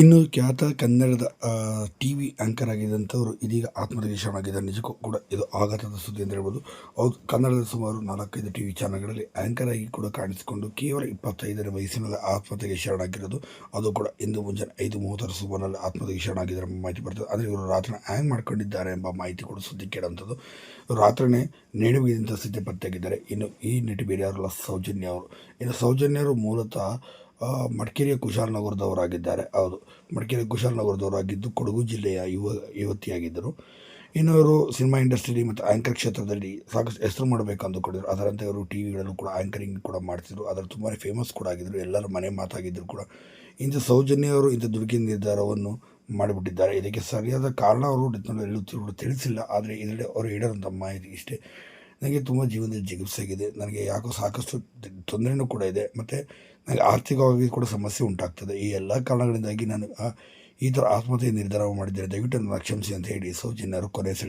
ಇನ್ನು ಖ್ಯಾತ ಕನ್ನಡದ ಟಿ ವಿ ಆ್ಯಂಕರ್ ಆಗಿದ್ದಂಥವರು ಇದೀಗ ಆತ್ಮಹತ್ಯೆ ಶರಣಾಗಿದ್ದಾರೆ ನಿಜಕ್ಕೂ ಕೂಡ ಇದು ಆಘಾತದ ಸುದ್ದಿ ಅಂತ ಹೇಳ್ಬೋದು. ಅವ್ರು ಕನ್ನಡದ ಸುಮಾರು ನಾಲ್ಕೈದು ಟಿ ವಿ ಚಾನಲ್ಗಳಲ್ಲಿ ಆ್ಯಂಕರ್ ಆಗಿ ಕೂಡ ಕಾಣಿಸಿಕೊಂಡು ಕೇವಲ ಇಪ್ಪತ್ತೈದರ ವಯಸ್ಸಿನಲ್ಲಿ ಆತ್ಮಹತ್ಯೆಗೆ ಶರಣಾಗಿರೋದು ಅದು ಕೂಡ ಇಂದು ಮುಂಜಾನೆ ಐದು ಮೂವತ್ತರ ಸುಮಾರಲ್ಲಿ ಆತ್ಮಹತ್ಯೆಗೆ ಶರಣಾಗಿದ್ದಾರೆ ಎಂಬ ಮಾಹಿತಿ ಬರ್ತದೆ. ಆದರೆ ಇವರು ರಾತ್ರಿ ಹ್ಯಾಂಗ್ ಮಾಡ್ಕೊಂಡಿದ್ದಾರೆ ಎಂಬ ಮಾಹಿತಿ ಕೂಡ ಸುದ್ದಿ ಕೇಳುವಂಥದ್ದು. ರಾತ್ರಿನೇ ನೇಣುಬಿಗಿದಂಥ ಸ್ಥಿತಿ ಪತ್ತೆಯಾಗಿದ್ದಾರೆ. ಇನ್ನು ಈ ನಿಟ್ಟು ಬೇರೆ ಸೌಜನ್ಯ ಅವರು, ಇನ್ನು ಸೌಜನ್ಯರು ಮೂಲತಃ ಮಡಿಕೇರಿಯ ಕುಶಾಲನಗರದವರಾಗಿದ್ದಾರೆ. ಹೌದು, ಮಡಿಕೇರಿ ಕುಶಾಲನಗರದವರಾಗಿದ್ದು ಕೊಡಗು ಜಿಲ್ಲೆಯ ಯುವ, ಯುವತಿಯಾಗಿದ್ದರು. ಇನ್ನು ಇವರು ಸಿನಿಮಾ ಇಂಡಸ್ಟ್ರಿಲಿ ಮತ್ತು ಆ್ಯಂಕರ್ ಕ್ಷೇತ್ರದಲ್ಲಿ ಸಾಕಷ್ಟು ಹೆಸರು ಮಾಡಬೇಕು ಅಂದುಕೊಂಡಿದ್ರು ಅದರಂತೆ ಅವರು ಟಿ ವಿಗಳಲ್ಲೂ ಕೂಡ ಆ್ಯಂಕರಿಂಗ್ ಕೂಡ ಮಾಡ್ತಿದ್ರು. ಅದರ ತುಂಬಾ ಫೇಮಸ್ ಕೂಡ ಆಗಿದ್ದರು ಎಲ್ಲರ ಮನೆ ಮಾತಾಗಿದ್ದರು ಕೂಡ. ಇಂಥ ಸೌಜನ್ಯವರು, ಇಂಥ ದುಡುಕಿನ ನಿರ್ಧಾರವನ್ನು ಮಾಡಿಬಿಟ್ಟಿದ್ದಾರೆ. ಇದಕ್ಕೆ ಸರಿಯಾದ ಕಾರಣ ಅವರು ತಿಳಿಸಿಲ್ಲ. ಆದರೆ ಇದರಲ್ಲಿ ಅವರು ಹೇಳಿರೋಂಥ ಮಾಹಿತಿ ಇಷ್ಟೇ. ನನಗೆ ತುಂಬ ಜೀವನದಲ್ಲಿ ಜಿಗುಪ್ಸೆಯಾಗಿದೆ ನನಗೆ ಯಾಕೋ ಸಾಕಷ್ಟು ತೊಂದರೆನೂ ಕೂಡ ಇದೆ. ಮತ್ತು ನನಗೆ ಆರ್ಥಿಕವಾಗಿ ಕೂಡ ಸಮಸ್ಯೆ ಉಂಟಾಗ್ತದೆ. ಈ ಎಲ್ಲ ಕಾರಣಗಳಿಂದಾಗಿ ನಾನು ಈ ಥರ ಆತ್ಮಹತ್ಯೆ ನಿರ್ಧಾರ ಮಾಡಿದ್ದೇನೆ ದಯವಿಟ್ಟು ನನ್ನ ಕ್ಷಮಿಸಿ ಅಂತ ಹೇಳಿ ಸೌಜನ್ಯರು ಕೊನೆ